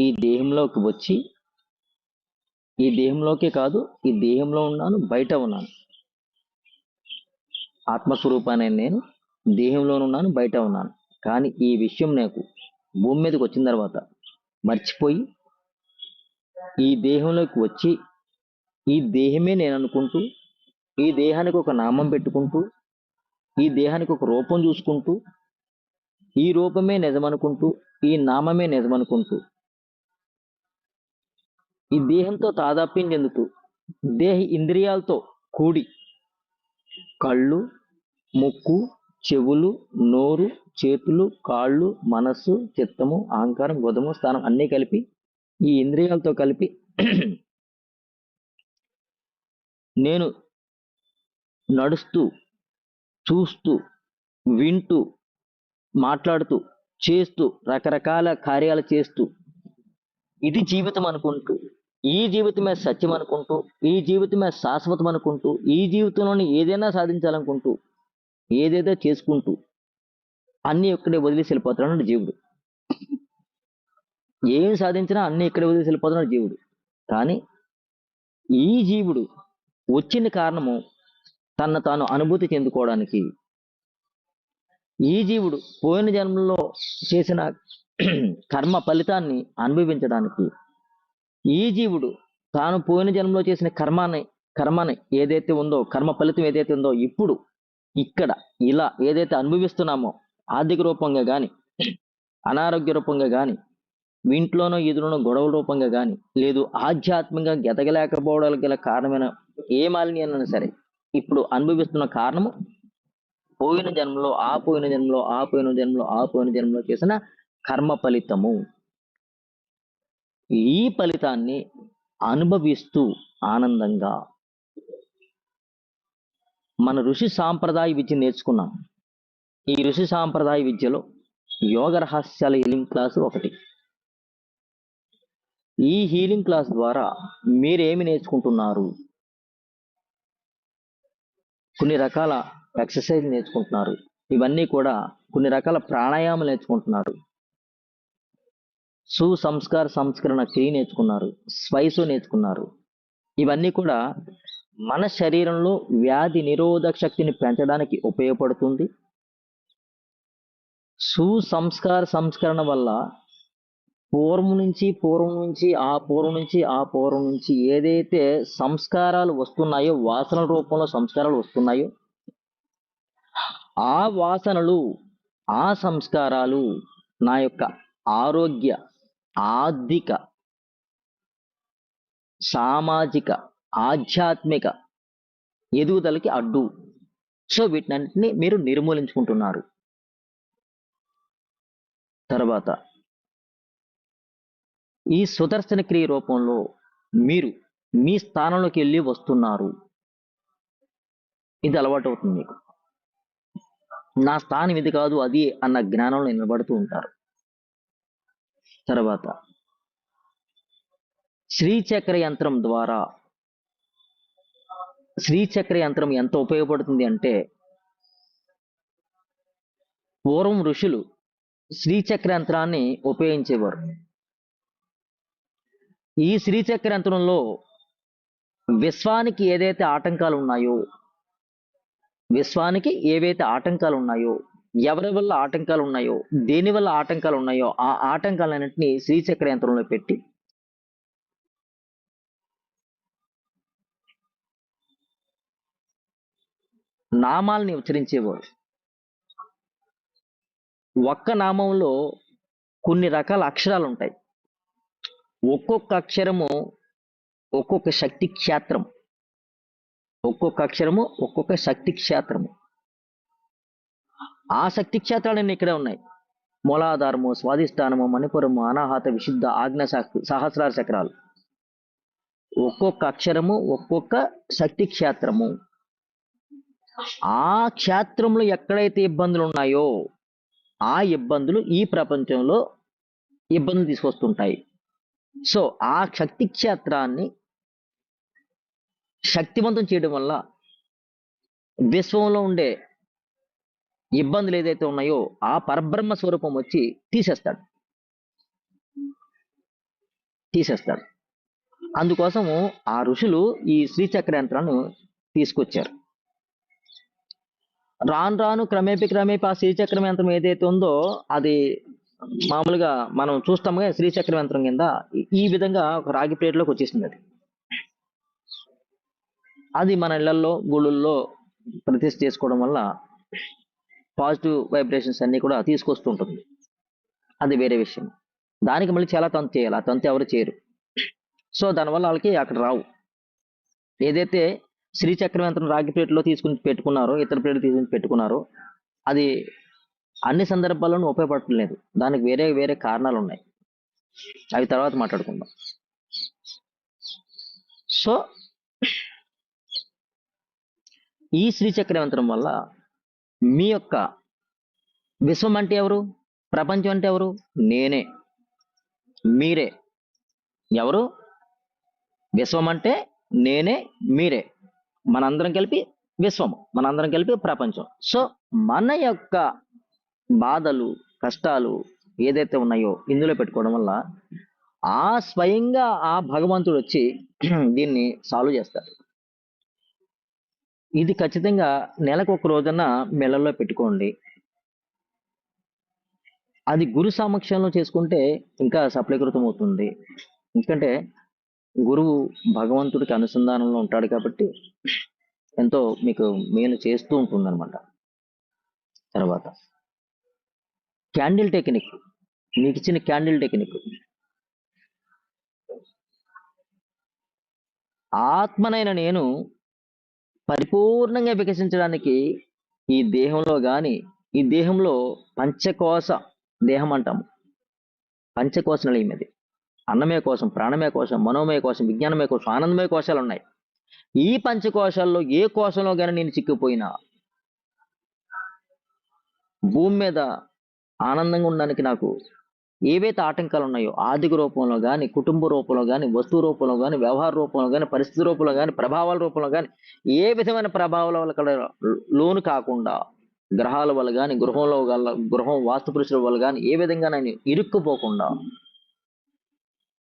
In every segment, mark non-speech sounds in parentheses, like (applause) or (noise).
ఈ దేహంలోకి వచ్చి ఈ దేహంలోకే కాదు ఈ దేహంలో ఉన్నాను బయట ఉన్నాను. ఆత్మస్వరూపాన్ని నేను దేహంలో ఉన్నాను బయట ఉన్నాను. కానీ ఈ విషయం నాకు భూమి మీదకి వచ్చిన తర్వాత మర్చిపోయి ఈ దేహంలోకి వచ్చి ఈ దేహమే నేను అనుకుంటూ ఈ దేహానికి ఒక నామం పెట్టుకుంటూ ఈ దేహానికి ఒక రూపం చూసుకుంటూ ఈ రూపమే నిజమనుకుంటూ ఈ నామమే నిజమనుకుంటూ ఈ దేహంతో తాదాప్యం చెందుతూ దేహ ఇంద్రియాలతో కూడి కళ్ళు ముక్కు చెవులు నోరు చేతులు కాళ్ళు మనస్సు చిత్తము అహంకారం గుదము స్థానం అన్నీ కలిపి ఈ ఇంద్రియాలతో కలిపి నేను నడుస్తూ చూస్తూ వింటూ మాట్లాడుతూ చేస్తూ రకరకాల కార్యాలు చేస్తూ ఇది జీవితం అనుకుంటూ ఈ జీవితమే సత్యం అనుకుంటూ ఈ జీవితమే శాశ్వతం అనుకుంటూ ఈ జీవితంలోని ఏదైనా సాధించాలనుకుంటూ ఏదేదో చేసుకుంటూ అన్ని ఇక్కడే వదిలేసి వెళ్ళిపోతున్నాడు జీవుడు. ఏం సాధించినా అన్ని ఇక్కడే వదిలేసి వెళ్ళిపోతున్నాడు జీవుడు. కానీ ఈ జీవుడు వచ్చిన కారణము తన తాను అనుభూతి చెందుకోవడానికి ఈ జీవుడు పోయిన జన్మలో చేసిన కర్మ ఫలితాన్ని అనుభవించడానికి ఈ జీవుడు తాను పోయిన జన్మలో చేసిన కర్మాన్ని కర్మని ఏదైతే ఉందో కర్మ ఫలితం ఏదైతే ఉందో ఇప్పుడు ఇక్కడ ఇలా ఏదైతే అనుభవిస్తున్నామో ఆర్థిక రూపంగా కానీ అనారోగ్య రూపంగా కానీ ఇంట్లోనో ఎదురునో గొడవల రూపంగా కానీ లేదు ఆధ్యాత్మికంగా ఎదగలేకపోవడానికి గల కారణమైన ఏ మాలిన్యాన్ని సరే ఇప్పుడు అనుభవిస్తున్న కారణము పోయిన జన్మలో ఆ పోయిన జన్మలో ఆ పోయిన జన్మలో ఆ పోయిన జన్మలో చేసిన కర్మ ఫలితము. ఈ ఫలితాన్ని అనుభవిస్తూ ఆనందంగా మన ఋషి సాంప్రదాయ విద్య నేర్చుకున్నాం. ఈ ఋషి సాంప్రదాయ విద్యలో యోగ రహస్యాల హీలింగ్ క్లాసు ఒకటి. ఈ హీలింగ్ క్లాస్ ద్వారా మీరేమి నేర్చుకుంటున్నారు? కొన్ని రకాల ఎక్సర్సైజ్ నేర్చుకుంటున్నారు. ఇవన్నీ కూడా కొన్ని రకాల ప్రాణాయామాలు నేర్చుకుంటున్నారు. సుసంస్కార సంస్కరణ క్రియ నేర్చుకున్నారు స్వైసు నేర్చుకున్నారు. ఇవన్నీ కూడా మన శరీరంలో వ్యాధి నిరోధక శక్తిని పెంచడానికి ఉపయోగపడుతుంది. సుసంస్కార సంస్కరణ వల్ల పూర్వం నుంచి పూర్వం నుంచి ఆ పూర్వం నుంచి ఆ పూర్వం నుంచి ఏదైతే సంస్కారాలు వస్తున్నాయో వాసనల రూపంలో సంస్కారాలు వస్తున్నాయో ఆ వాసనలు ఆ సంస్కారాలు నా యొక్క ఆరోగ్య ఆర్థిక సామాజిక ఆధ్యాత్మిక ఎదుగుదలకి అడ్డు. సో వీటినన్నింటినీ మీరు నిర్మూలించుకుంటున్నారు. తర్వాత ఈ సుదర్శన క్రియ రూపంలో మీరు మీ స్థానంలోకి వెళ్ళి వస్తున్నారు. ఇది అలవాటు అవుతుంది మీకు. నా స్థానం ఇది కాదు అది అన్న జ్ఞానంలో నిలబడుతూ ఉంటారు. తర్వాత శ్రీచక్ర యంత్రం ద్వారా శ్రీచక్ర యంత్రం ఎంత ఉపయోగపడుతుంది అంటే పూర్వం ఋషులు శ్రీచక్ర యంత్రాన్ని ఉపయోగించేవారు. ఈ శ్రీచక్ర యంత్రంలో విశ్వానికి ఏదైతే ఆటంకాలు ఉన్నాయో విశ్వానికి ఏవైతే ఆటంకాలు ఉన్నాయో ఎవరి వల్ల ఆటంకాలు ఉన్నాయో దేని వల్ల ఆటంకాలు ఉన్నాయో ఆ ఆటంకాలన్నింటినీ శ్రీచక్ర యంత్రంలో పెట్టి. నామాల్ని ఉచ్చరించేవారు ఒక్క నామంలో కొన్ని రకాల అక్షరాలు ఉంటాయి ఒక్కొక్క అక్షరము ఒక్కొక్క శక్తి క్షేత్రం ఒక్కొక్క అక్షరము ఒక్కొక్క శక్తి క్షేత్రము. ఆ శక్తి క్షేత్రాలన్నీ ఇక్కడే ఉన్నాయి. మూలాధారము స్వాధిష్టానము మణిపురము అనాహత విశుద్ధ ఆజ్ఞ సహ- సహస్రార చక్రాలు. ఒక్కొక్క అక్షరము ఒక్కొక్క శక్తి క్షేత్రము. ఆ క్షేత్రంలో ఎక్కడైతే ఇబ్బందులు ఉన్నాయో ఆ ఇబ్బందులు ఈ ప్రపంచంలో ఇబ్బందులు తీసుకొస్తుంటాయి. సో ఆ శక్తి క్షేత్రాన్ని శక్తివంతం చేయడం వల్ల విశ్వంలో ఉండే ఇబ్బందులు ఏదైతే ఉన్నాయో ఆ పరబ్రహ్మ స్వరూపం వచ్చి తీసేస్తాడు. తీసేస్తాడు. అందుకోసము ఆ ఋషులు ఈ శ్రీచక్ర యంత్రాన్ని తీసుకొచ్చారు. రాను రాను క్రమేపీ క్రమేపీ ఆ శ్రీచక్రం యంత్రం ఏదైతే ఉందో అది మామూలుగా మనం చూస్తాముగా శ్రీచక్ర యంత్రం కింద ఈ- విధంగా ఒక రాగి ప్లేట్లోకి వచ్చేసింది అది. అది మన ఇళ్ళలో గుళ్ళల్లో ప్రతిష్ఠ చేసుకోవడం వల్ల పాజిటివ్ వైబ్రేషన్స్ అన్ని కూడా తీసుకొస్తుంటుంది. అది వేరే విషయం. దానికి మళ్ళీ చాలా తంతు చేయాలి. ఆ తంతు ఎవరు చేయరు. సో దానివల్ల వాళ్ళకి అక్కడ రావు. ఏదైతే శ్రీచక్రం యంత్రం రాగి ప్లేట్లో తీసుకుని పెట్టుకున్నారో ఇతర ప్లేట్లు తీసుకుని పెట్టుకున్నారో అది అన్ని సందర్భాల్లోనూ ఉపయోగపడటం లేదు. దానికి వేరే వేరే కారణాలు ఉన్నాయి. అవి తర్వాత మాట్లాడుకుందాం. సో ఈ శ్రీచక్ర యంత్రం వల్ల మీ యొక్క విశ్వం అంటే ఎవరు? ప్రపంచం అంటే ఎవరు? నేనే. మీరే. ఎవరు? విశ్వం అంటే నేనే మీరే. మనందరం కలిపి విశ్వము. మనందరం కలిపి ప్రపంచం. సో మన యొక్క బాధలు కష్టాలు ఏదైతే ఉన్నాయో ఇందులో పెట్టుకోవడం వల్ల ఆ స్వయంగా ఆ భగవంతుడు వచ్చి (clears throat) దీన్ని సాల్వ్ చేస్తారు ఇది ఖచ్చితంగా నెలకు ఒక రోజున మెళ్ళల్లో పెట్టుకోండి. అది గురు సమక్షంలో చేసుకుంటే ఇంకా సఫలీకృతం అవుతుంది. ఎందుకంటే గురువు భగవంతుడికి అనుసంధానంలో ఉంటాడు కాబట్టి ఎంతో మీకు మేలు చేస్తూ ఉంటుంది అనమాట తర్వాత క్యాండిల్ టెక్నిక్. మీకు ఇచ్చిన క్యాండిల్ టెక్నిక్. ఆత్మనైన నేను పరిపూర్ణంగా వికసించడానికి ఈ దేహంలో కానీ ఈ దేహంలో పంచకోశ దేహం అంటాము. పంచకోశ నిలయం ఇది అన్నమయ కోసం ప్రాణమయ కోసం మనోమయ కోసం విజ్ఞానమయ కోసం ఆనందమయ కోశాలు ఉన్నాయి. ఈ పంచకోశాల్లో ఏ కోశంలో కానీ నేను చిక్కిపోయినా భూమి మీద ఆనందంగా ఉండడానికి నాకు ఏవైతే ఆటంకాలు ఉన్నాయో ఆర్థిక రూపంలో కానీ కుటుంబ రూపంలో కానీ వస్తువు రూపంలో కానీ వ్యవహార రూపంలో కానీ పరిస్థితి రూపంలో కానీ ప్రభావాల రూపంలో కానీ ఏ విధమైన ప్రభావాల వల్ల కూడా లోను కాకుండా గ్రహాల వల్ల కానీ గృహంలో గల గృహం వాస్తు పురుషుల వల్ల కానీ ఏ విధంగా నేను ఇరుక్కుపోకుండా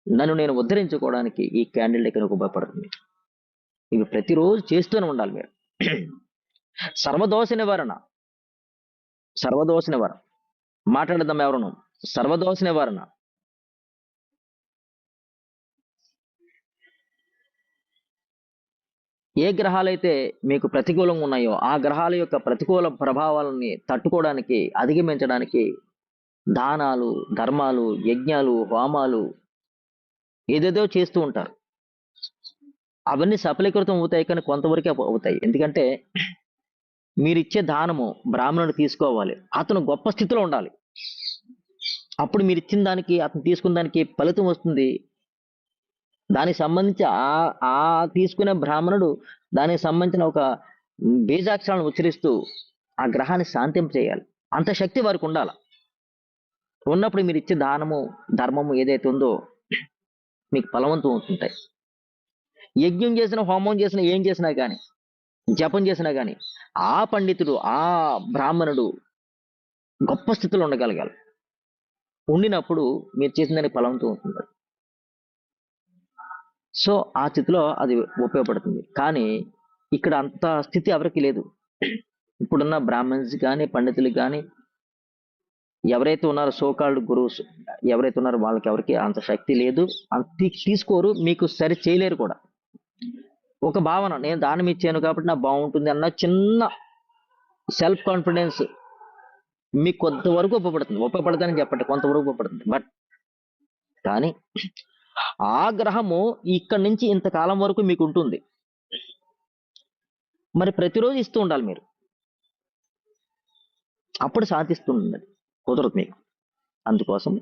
నన్ను నేను ఉద్ధరించుకోవడానికి ఈ క్యాండిల్ టెక్నిక్ ఉపయోగపడుతుంది. ఇవి ప్రతిరోజు చేస్తూనే ఉండాలి మీరు. సర్వదోష నివారణ. సర్వదోష నివారణ. మాట్లాడదాం ఎవరును? సర్వదోష నివారణ ఏ గ్రహాలైతే మీకు ప్రతికూలంగా ఉన్నాయో ఆ గ్రహాల యొక్క ప్రతికూల ప్రభావాలని తట్టుకోవడానికి అధిగమించడానికి దానాలు ధర్మాలు యజ్ఞాలు హోమాలు ఏదేదో చేస్తూ ఉంటారు. అవన్నీ సఫలీకృతం అవుతాయి కానీ కొంతవరకే అవుతాయి. ఎందుకంటే మీరిచ్చే దానము బ్రాహ్మణుడు తీసుకోవాలి. అతను గొప్ప స్థితిలో ఉండాలి. అప్పుడు మీరు ఇచ్చిన దానికి అతను తీసుకున్న దానికి ఫలితం వస్తుంది. దానికి సంబంధించి ఆ ఆ తీసుకునే బ్రాహ్మణుడు దానికి సంబంధించిన ఒక బీజాక్షరాలను ఉచ్చరిస్తూ ఆ గ్రహాన్ని శాంతింప చేయాలి. అంత శక్తి వారికి ఉండాలి. ఉన్నప్పుడు మీరు ఇచ్చే దానము ధర్మము ఏదైతే ఉందో మీకు ఫలవంతం అవుతుంటాయి. యజ్ఞం చేసిన హోమం చేసిన ఏం చేసినా కానీ జపం చేసినా కానీ ఆ పండితుడు ఆ బ్రాహ్మణుడు గొప్ప స్థితిలో ఉండగలగాలి. ఉండినప్పుడు మీరు చేసిన దానికి ఫలంతో అవుతుంది సో ఆ స్థితిలో అది ఉపయోగపడుతుంది. కానీ ఇక్కడ అంత స్థితి ఎవరికి లేదు. ఇప్పుడున్న బ్రాహ్మణ్స్ కానీ పండితులు కానీ ఎవరైతే ఉన్నారో సోకాల్డ్ గురువుస్ ఎవరైతే ఉన్నారో వాళ్ళకి ఎవరికి అంత శక్తి లేదు. అంత తీసుకోరు మీకు సరి చేయలేరు కూడా. ఒక భావన నేను దానం ఇచ్చాను కాబట్టి నా బాగుంటుంది అన్న చిన్న సెల్ఫ్ కాన్ఫిడెన్స్ మీకు కొంతవరకు ఉపయోగపడుతుంది. ఉపపడతానని చెప్పండి. కొంతవరకు ఉపయోగపడుతుంది. బట్ కానీ ఆ గ్రహము ఇక్కడి నుంచి ఇంతకాలం వరకు మీకు ఉంటుంది. మరి ప్రతిరోజు ఇస్తూ ఉండాలి మీరు. అప్పుడు సాధిస్తుంది కుదరదు మీకు. అందుకోసం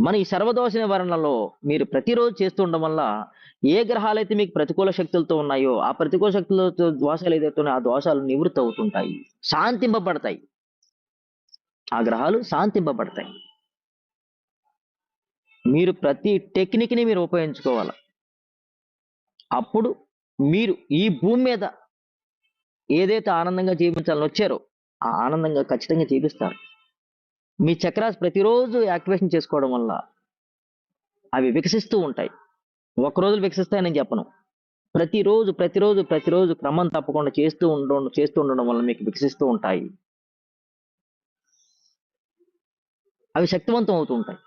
మన ఈ సర్వదోష నివారణలో మీరు ప్రతిరోజు చేస్తూ ఉండడం వల్ల ఏ గ్రహాలైతే మీకు ప్రతికూల శక్తులతో ఉన్నాయో ఆ ప్రతికూల శక్తులతో దోషాలు ఏదైతే ఉన్నాయో ఆ దోషాలు నివృత్తి అవుతుంటాయి. శాంతింపబడతాయి. ఆ గ్రహాలు శాంతింపబడతాయి. మీరు ప్రతి టెక్నిక్ని మీరు ఉపయోగించుకోవాలి. అప్పుడు మీరు ఈ భూమి మీద ఏదైతే ఆనందంగా జీవించాలని వచ్చారో ఆ ఆనందంగా ఖచ్చితంగా జీవిస్తారు. మీ చక్రాస్ ప్రతిరోజు యాక్టివేషన్ చేసుకోవడం వల్ల అవి వికసిస్తూ ఉంటాయి. ఒక రోజు వికసిస్తాయని చెప్పను. ప్రతిరోజు ప్రతిరోజు ప్రతిరోజు క్రమం తప్పకుండా చేస్తూ ఉండడం చేస్తూ ఉండడం వల్ల మీకు వికసిస్తూ ఉంటాయి. అవి శక్తివంతం అవుతూ ఉంటాయి.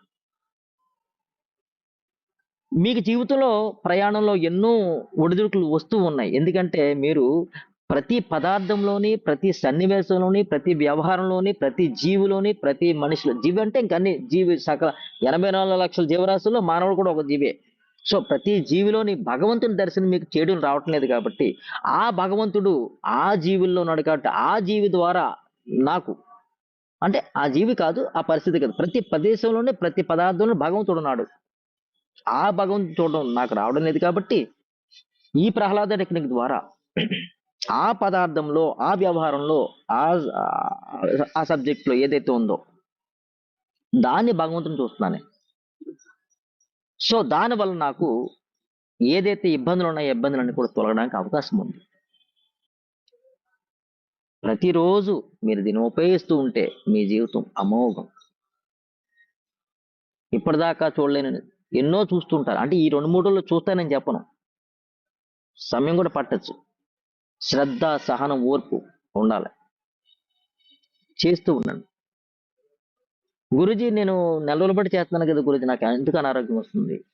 మీకు జీవితంలో ప్రయాణంలో ఎన్నో ఒడిదుడుకులు వస్తూ ఉన్నాయి. ఎందుకంటే మీరు ప్రతి పదార్థంలోని ప్రతి సన్నివేశంలోని ప్రతి వ్యవహారంలోని ప్రతి జీవిలోని ప్రతి మనిషిలో జీవి అంటే ఇంకా అన్ని జీవి సకల ఎనభై నాలుగు లక్షల జీవరాశుల్లో మానవుడు కూడా ఒక జీవే. సో ప్రతి జీవిలోని భగవంతుని దర్శనం మీకు చేయడం రావటం లేదు కాబట్టి ఆ భగవంతుడు ఆ జీవుల్లో ఉన్నాడు కాబట్టి ఆ జీవి ద్వారా నాకు అంటే ఆ జీవి కాదు ఆ పరిస్థితి కాదు. ప్రతి ప్రదేశంలోనే ప్రతి పదార్థంలో భగవంతుడు ఉన్నాడు. ఆ భగవంతుడు చూడడం నాకు రావడం లేదు కాబట్టి ఈ ప్రహ్లాద టెక్నిక్ ద్వారా ఆ పదార్థంలో ఆ వ్యవహారంలో ఆ ఆ సబ్జెక్ట్లో ఏదైతే ఉందో దాన్ని భగవంతుని చూస్తున్నాను సో దానివల్ల నాకు ఏదైతే ఇబ్బందులు ఉన్నాయో ఇబ్బందులన్నీ కూడా తొలగడానికి అవకాశం ఉంది. ప్రతిరోజు మీరు దీన్ని ఉపయోగిస్తూ ఉంటే మీ జీవితం అమోఘం. ఇప్పటిదాకా చూడలేని ఎన్నో చూస్తుంటారు. అంటే ఈ రెండు మూడు రోజులు చూస్తానని చెప్పను. సమయం కూడా పట్టచ్చు. శ్రద్ధ సహనం ఓర్పు ఉండాలి. చేస్తూ ఉన్నాను గురుజీ నేను నెల రోజులు బట్టి చేస్తున్నాను కదా గురుజీ నాకు ఎందుకు అనారోగ్యం వస్తుంది?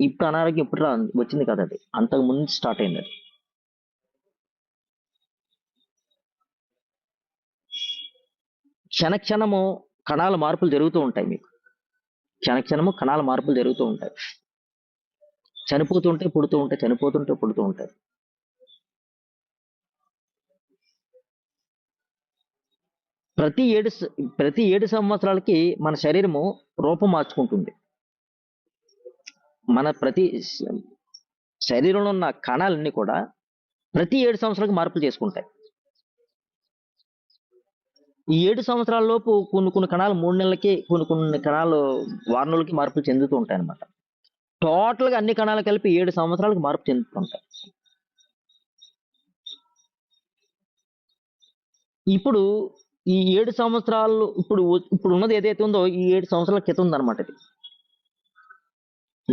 ఇప్పుడు అనారోగ్యం ఇప్పుడు వచ్చింది కదా అది. అంతకు ముందు స్టార్ట్ అయింది అది. క్షణక్షణము కణాల మార్పులు జరుగుతూ ఉంటాయి మీకు. క్షణక్షణము కణాల మార్పులు జరుగుతూ ఉంటాయి. చనిపోతుంటే పుడుతూ ఉంటాయి చనిపోతుంటే పుడుతూ ఉంటాయి. ప్రతి ఏడు ప్రతి ఏడు సంవత్సరాలకి మన శరీరము రూపం మార్చుకుంటుంది. మన ప్రతి శరీరంలో ఉన్న కణాలన్నీ కూడా ప్రతి ఏడు సంవత్సరాలకు మార్పులు చేసుకుంటాయి. ఈ ఏడు సంవత్సరాల లోపు కొన్ని కొన్ని కణాలు మూడు నెలలకి కొన్ని కొన్ని కణాలు వారం మార్పులు చెందుతూ ఉంటాయి అనమాట టోటల్గా అన్ని కణాలు కలిపి ఏడు సంవత్సరాలకు మార్పు చెందుతుంటాయి ఇప్పుడు ఈ ఏడు సంవత్సరాలు ఇప్పుడు ఇప్పుడు ఉన్నది ఏదైతే ఉందో ఈ ఏడు సంవత్సరాల క్రితం ఉందన్నమాట ఇది.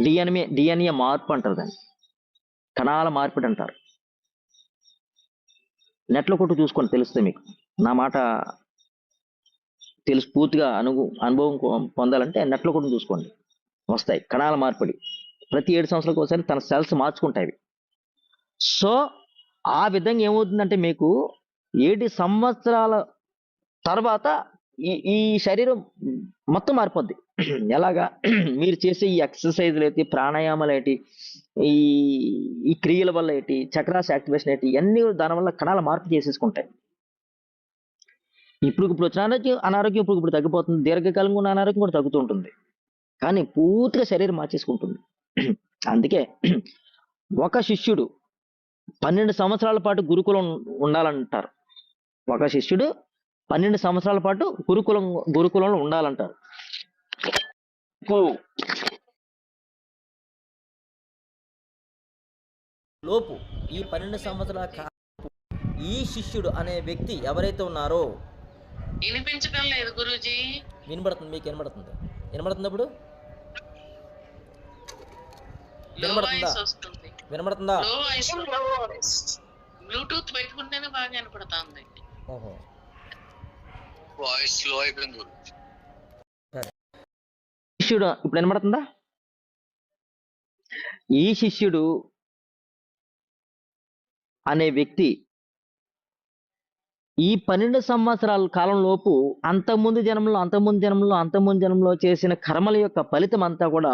డిఎన్ఏ డిఎన్ఏ మార్పు అంటారు దాన్ని. కణాల మార్పిడి అంటారు. నెట్లో కొట్టు చూసుకొని తెలుస్తుంది మీకు. నా మాట తెలుసు పూర్తిగా అనుభవ అనుభవం పొందాలంటే నెట్లో కూడా చూసుకోండి. వస్తాయి కణాల మార్పిడి. ప్రతి ఏడు సంవత్సరాలకు ఒకసారి తన సెల్స్ మార్చుకుంటాయి సో ఆ విధంగా ఏమవుతుందంటే మీకు ఏడు సంవత్సరాల తర్వాత ఈ ఈ శరీరం మొత్తం మారిపోద్ది. ఎలాగా? మీరు చేసే ఈ ఎక్సర్సైజ్లు ఏంటి ప్రాణాయామాలు ఏంటి ఈ ఈ క్రియల వల్ల ఏంటి చక్రాస్ యాక్టివేషన్ ఏంటి ఇవన్నీ దాని వల్ల కణాల మార్పు చేసేసుకుంటాయి. ఇప్పుడు ఇప్పుడు వచ్చిన అనారోగ్యం అనారోగ్యం ఇప్పుడు ఇప్పుడు తగ్గిపోతుంది. దీర్ఘకాలంగా ఉన్న అనారోగ్యం కూడా తగ్గుతూ ఉంటుంది కానీ పూర్తిగా శరీరం మార్చేసుకుంటుంది. అందుకే ఒక శిష్యుడు పన్నెండు సంవత్సరాల పాటు గురుకులం ఉండాలంటారు. ఒక శిష్యుడు పన్నెండు సంవత్సరాల పాటు గురుకులం గురుకులంలో ఉండాలంటారు. లోపు ఈ పన్నెండు సంవత్సరాల ఈ శిష్యుడు అనే వ్యక్తి ఎవరైతే ఉన్నారో వినిపించడం లేదు గురూజీ. వినబడుతుంది మీకు వినబడుతుంది. వినబడుతుంది అప్పుడు లో వినబడుతుందా? వినబడుతుందా? బ్లూటూత్ పెట్టుకుంటేనే బాగా వినపడుతుంది. ఓహో. వాయిస్ స్లో అయిపోయింది శిష్యుడు ఇప్పుడు వినబడుతుందా? ఈ శిష్యుడు అనే వ్యక్తి ఈ పన్నెండు సంవత్సరాల కాలంలోపు అంతకుముందు జన్మలో అంతకుముందు జన్మలో అంతకుముందు జన్మలో చేసిన కర్మల యొక్క ఫలితం అంతా కూడా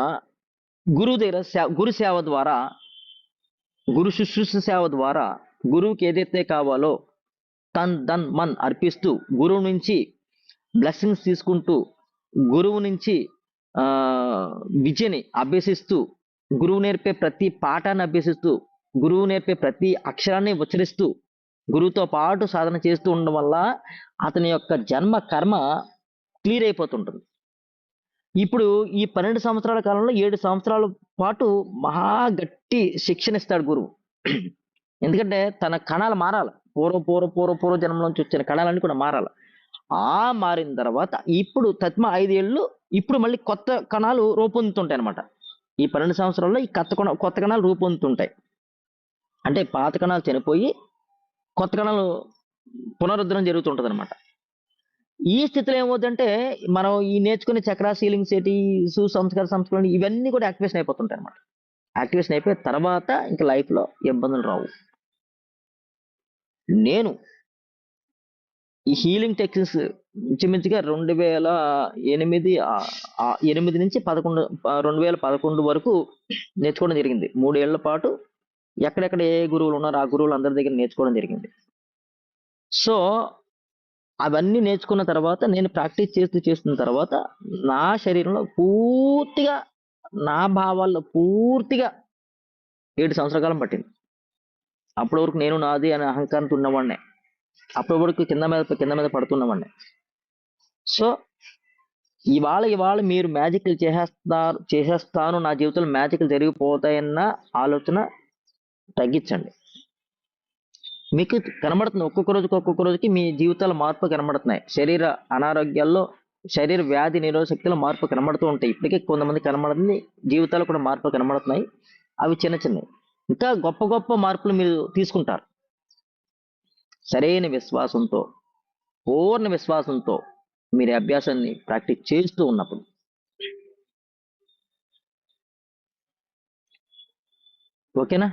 గురువు దగ్గర గురు సేవ ద్వారా గురు శుశ్రూష సేవ ద్వారా గురువుకి ఏదైతే కావాలో తన్ దన్ మన్ అర్పిస్తూ గురువు నుంచి బ్లెస్సింగ్స్ తీసుకుంటూ గురువు నుంచి విద్యని అభ్యసిస్తూ గురువు నేర్పే ప్రతి పాఠాన్ని అభ్యసిస్తూ గురువు నేర్పే ప్రతి అక్షరాన్ని ఉచ్చరిస్తూ గురువుతో పాటు సాధన చేస్తూ ఉండడం వల్ల అతని యొక్క జన్మ కర్మ క్లియర్ అయిపోతుంటుంది. ఇప్పుడు ఈ పన్నెండు సంవత్సరాల కాలంలో ఏడు సంవత్సరాల పాటు మహా గట్టి శిక్షణ ఇస్తాడు గురువు. ఎందుకంటే తన కణాలు మారాలి. పూర్వ పూర్వ పూర్వ పూర్వ జన్మ నుంచి వచ్చిన కణాలన్నీ కూడా మారాలి. ఆ మారిన తర్వాత ఇప్పుడు తత్మ ఐదేళ్ళు ఇప్పుడు మళ్ళీ కొత్త కణాలు రూపొందుతుంటాయి అనమాట ఈ పన్నెండు సంవత్సరాల్లో ఈ కొత్త కొత్త కణాలు రూపొందుతుంటాయి. అంటే పాత కణాలు చనిపోయి కొత్త కణాలు పునరుద్ధరణ జరుగుతుంటుంది అనమాట ఈ స్థితిలో ఏమవుతుందంటే మనం ఈ నేర్చుకునే చక్ర సీలింగ్ సెటి సుసంస్కార సంస్కరణ ఇవన్నీ కూడా యాక్టివేషన్ అయిపోతుంటాయి అనమాట యాక్టివేషన్ అయిపోయిన తర్వాత ఇంకా లైఫ్లో ఇబ్బందులు రావు. నేను ఈ హీలింగ్ టెక్నిక్స్ ఇంచుమించుగా రెండు వేల ఎనిమిది ఎనిమిది నుంచి పదకొండు రెండు వేల పదకొండు వరకు నేర్చుకోవడం జరిగింది. మూడేళ్ళ పాటు ఎక్కడెక్కడ ఏ గురువులు ఉన్నారో ఆ గురువులు అందరి దగ్గర నేర్చుకోవడం జరిగింది. సో అవన్నీ నేర్చుకున్న తర్వాత నేను ప్రాక్టీస్ చేస్తూ చేస్తున్న తర్వాత నా శరీరంలో పూర్తిగా నా భావాల్లో పూర్తిగా ఏడు సంవత్సరాల కాలం పట్టింది. అప్పటి వరకు నేను నాది అనే అహంకారంతో ఉన్నవాడినే. అప్పటి వరకు కింద మీద కింద మీద పడుతున్నవాడిని. సో ఇవాళ ఇవాళ మీరు మ్యాజిక్లు చేసేస్తారు చేసేస్తాను నా జీవితంలో మ్యాజిక్లు జరిగిపోతాయన్న ఆలోచన తగ్గించండి. మీకు కనబడుతుంది ఒక్కొక్క రోజుకి ఒక్కొక్క రోజుకి మీ జీవితాల మార్పు కనబడుతున్నాయి. శరీర అనారోగ్యాల్లో శరీర వ్యాధి నిరోధ శక్తిలో మార్పు కనబడుతూ ఉంటాయి. ఇప్పటికే కొంతమంది కనబడుతుంది జీవితాలు కూడా మార్పు కనబడుతున్నాయి. అవి చిన్న చిన్నవి. ఇంకా గొప్ప గొప్ప మార్పులు మీరు తీసుకుంటారు. సరైన విశ్వాసంతో పూర్ణ విశ్వాసంతో మీరు అభ్యాసాన్ని ప్రాక్టీస్ చేస్తూ ఉన్నప్పుడు. ఓకేనా?